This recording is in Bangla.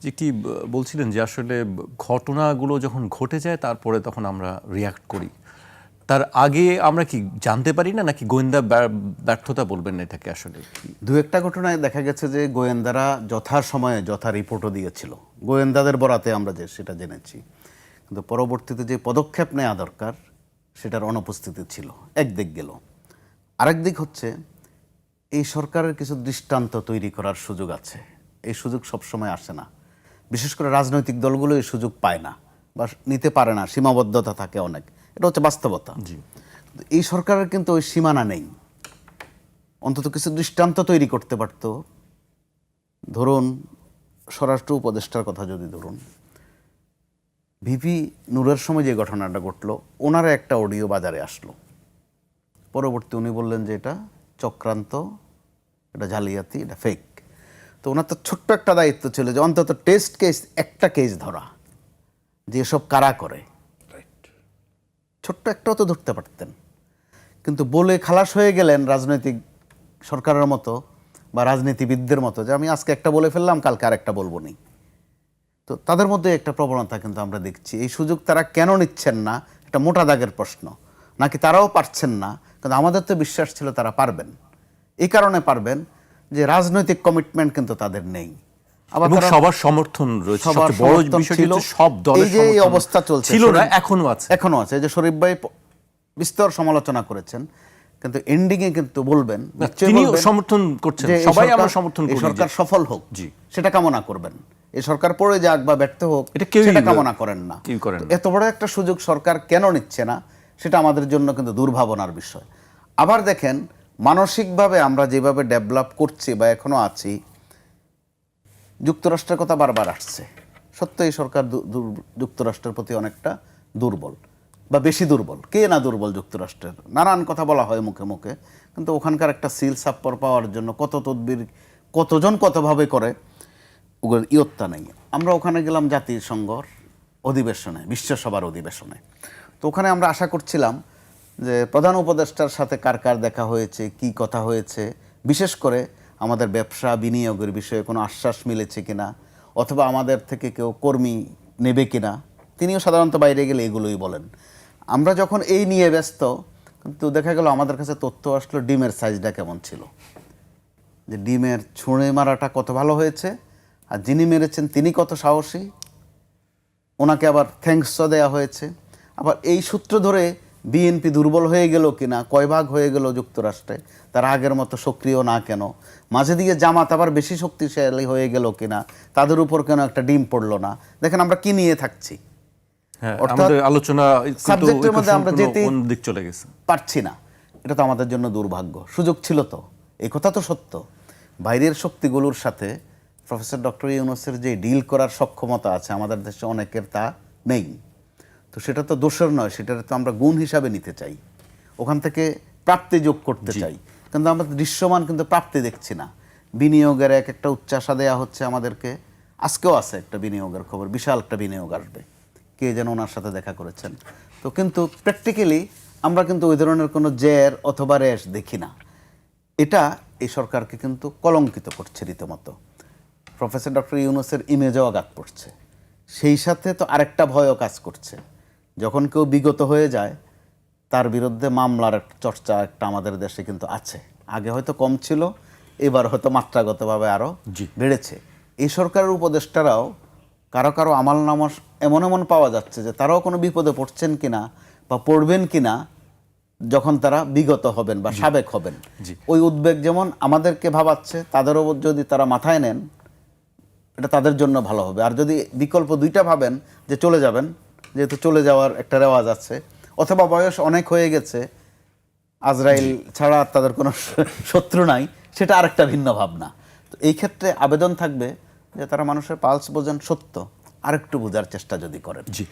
যে কি বলছিলেন যে আসলে ঘটনাগুলো যখন ঘটে যায়, তারপরে তখন আমরা রিয়াক্ট করি। তার আগে আমরা কি জানতে পারি না, নাকি গোয়েন্দা ব্যা- ব্যর্থতা বলবেন না এটাকে আসলে? দু একটা ঘটনায় দেখা গেছে যে গোয়েন্দারা যথা সময়ে যথা রিপোর্টও দিয়েছিল। গোয়েন্দাদের বরাতে আমরা যে, সেটা জেনেছি। কিন্তু পরবর্তীতে যে পদক্ষেপ নেওয়া দরকার, সেটার অনুপস্থিতি ছিল। একদিক গেল। আরেক দিক হচ্ছে, এই সরকারের কিছু দৃষ্টান্ত তৈরি করার সুযোগ আছে। এই সুযোগ সবসময় আসে না। বিশেষ করে রাজনৈতিক দলগুলো এই সুযোগ পায় না বা নিতে পারে না সীমাবদ্ধতা থাকে অনেক। এটা হচ্ছে বাস্তবতা। এই সরকারের কিন্তু ওই সীমানা নেই। অন্তত কিছু দৃষ্টান্ত তৈরি করতে পারত। ধরুন স্বরাষ্ট্র উপদেষ্টার কথা যদি ধরুন ভিপি নূরের সময় যে ঘটনাটা ঘটলো ওনার একটা অডিও বাজারে আসলো। পরবর্তী উনি বললেন যে এটা চক্রান্ত এটা জালিয়াতি এটা ফেক তো ওনার তো ছোট্ট একটা দায়িত্ব ছিল যে অন্তত টেস্ট কেস একটা কেস ধরা যে এসব কারা করে। ছোট্ট একটাও তো ধরতে পারতেন। কিন্তু বলে খালাস হয়ে গেলেন রাজনৈতিক সরকারের মতো বা রাজনীতিবিদদের মতো যে আমি আজকে একটা বলে ফেললাম কালকে আরেকটা বলব নি তো তাদের মধ্যে একটা প্রবণতা কিন্তু আমরা দেখছি। এই সুযোগ তারা কেন নিচ্ছেন না এটা মোটা দাগের প্রশ্ন। নাকি তারাও পারছেন না কিন্তু আমাদের তো বিশ্বাস ছিল তারা পারবেন। এই কারণে পারবেন যে রাজনৈতিক কমিটমেন্ট কিন্তু তাদের নেই। আবার সবার সমর্থন রয়েছে। সবচেয়ে বড় বিষয়টি। হচ্ছে সব দলের এই যে এই অবস্থা চলছে। ছিল না এখনও আছে। এখনও আছে। যে শরীফ ভাই বিস্তর সমালোচনা করেছেন। কিন্তু এন্ডিং এ কিন্তু বলবেন না, নিশ্চয়ই তিনিও বলবেন সমর্থন করছেন। সবাই আমরা সমর্থন করি সরকার সফল হোক জি। সেটা কামনা করবেন। এই সরকার পড়ে যাক বা ব্যর্থ হোক এটা সেটা কামনা করেন না। কেউই করেন না। এত বড় একটা সুযোগ সরকার কেন নিচ্ছে না সেটা আমাদের জন্য কিন্তু দুর্ভাবনার বিষয়। আবার দেখেন মানসিকভাবে আমরা যেভাবে ডেভেলপ করছি বা এখনও আছি, যুক্তরাষ্ট্রের কথা বারবার আসছে। সত্য এই সরকার যুক্তরাষ্ট্রের প্রতি অনেকটা দুর্বল বা বেশি দুর্বল। কে না দুর্বল যুক্তরাষ্ট্রের? নানান কথা বলা হয় মুখে মুখে, কিন্তু ওখানকার একটা সিল সাপ্পর পাওয়ার জন্য কত তদবির, কতজন কতভাবে করে, ওগুলোর ইয়ত্তা নেই। আমরা ওখানে গেলাম জাতিসংঘর অধিবেশনে বিশ্বসভার অধিবেশনে। তো ওখানে আমরা আশা করছিলাম যে প্রধান উপদেষ্টার সাথে কার কার দেখা হয়েছে, কি কথা হয়েছে, বিশেষ করে আমাদের ব্যবসা বিনিয়োগের বিষয়ে কোনো আশ্বাস মিলেছে কিনা, অথবা আমাদের থেকে কেউ কর্মী নেবে কিনা, তিনিও সাধারণত বাইরে গেলে এগুলোই বলেন। আমরা যখন এই নিয়ে ব্যস্ত, কিন্তু দেখা গেল আমাদের কাছে তথ্য আসলো ডিমের সাইজটা কেমন ছিল। যে ডিমের ছুঁড়ে মারাটা কত ভালো হয়েছে, আর যিনি মেরেছেন তিনি কত সাহসী, ওনাকে আবার থ্যাঙ্কসও দেওয়া হয়েছে। আবার এই সূত্র ধরে বিএনপি দুর্বল হয়ে গেল কিনা কয় ভাগ হয়ে গেল যুক্তরাষ্ট্রে তারা আগের মতো সক্রিয় না কেন? মাঝে দিয়ে জামাত আবার বেশি শক্তিশালী হয়ে গেল কিনা তাদের উপর কেন একটা ডিম পড়ল না? দেখেন আমরা কি নিয়ে থাকছি? হ্যাঁ, আলোচনা সাবজেক্টের মধ্যে আমরা সম্পূর্ণ দিক চলে গেছে। পারছি না। এটা তো আমাদের জন্য দুর্ভাগ্য। সুযোগ ছিল তো। এই কথা তো সত্য। বাইরের শক্তিগুলোর সাথে প্রফেসর ডক্টর ইউনুসের যে ডিল করার সক্ষমতা আছে আমাদের দেশে অনেকের তা নেই। তো সেটা তো দোষের নয় সেটা তো আমরা গুণ হিসাবে নিতে চাই। ওখান থেকে প্রাপ্তি যোগ করতে চাই। কিন্তু আমরা দৃশ্যমান কিন্তু প্রাপ্তি দেখছি না। বিনিয়োগের এক একটা উচ্চাসা দেওয়া হচ্ছে আমাদেরকে। আজকেও আছে একটা বিনিয়োগের খবর বিশাল একটা বিনিয়োগ আসবে। কে যেন ওনার সাথে দেখা করেছেন। তো কিন্তু প্র্যাকটিক্যালি আমরা কিন্তু ওই ধরনের কোনো জের অথবা রেশ দেখি না। এটা এই সরকারকে কিন্তু কলঙ্কিত করছে রীতিমতো। প্রফেসর ডক্টর ইউনুসের ইমেজও আঘাত পড়ছে। সেই সাথে তো আরেকটা ভয়ও কাজ করছে। যখন কেউ বিগত হয়ে যায় তার বিরুদ্ধে মামলার চর্চা একটা আমাদের দেশে কিন্তু আছে। আগে হয়তো কম ছিল এবার হয়তো মাত্রাগতভাবে আরও। বেড়েছে। এই সরকারের উপদেষ্টারাও কারও কারও আমাল নামাস এমন এমন পাওয়া যাচ্ছে যে তারাও কোনো বিপদে পড়ছেন কিনা বা পড়বেন কিনা যখন তারা বিগত হবেন বা সাবেক হবেন। ওই উদ্বেগ যেমন আমাদেরকে ভাবাচ্ছে তাদেরও যদি তারা মাথায় নেন এটা তাদের জন্য ভালো হবে। আর যদি বিকল্প দুইটা ভাবেন যে চলে যাবেন যেহেতু চলে যাওয়ার একটা রেওয়াজ আছে, অথবা বয়স অনেক হয়ে গেছে, আজরাইল ছাড়া আর তাদের কোনো শত্রু নাই, সেটা আরেকটা ভিন্ন ভাবনা। তো এই ক্ষেত্রে আবেদন থাকবে যে তারা মানুষের পালস বোঝেন সত্য, আরেকটু বোঝার চেষ্টা যদি করেন। জি।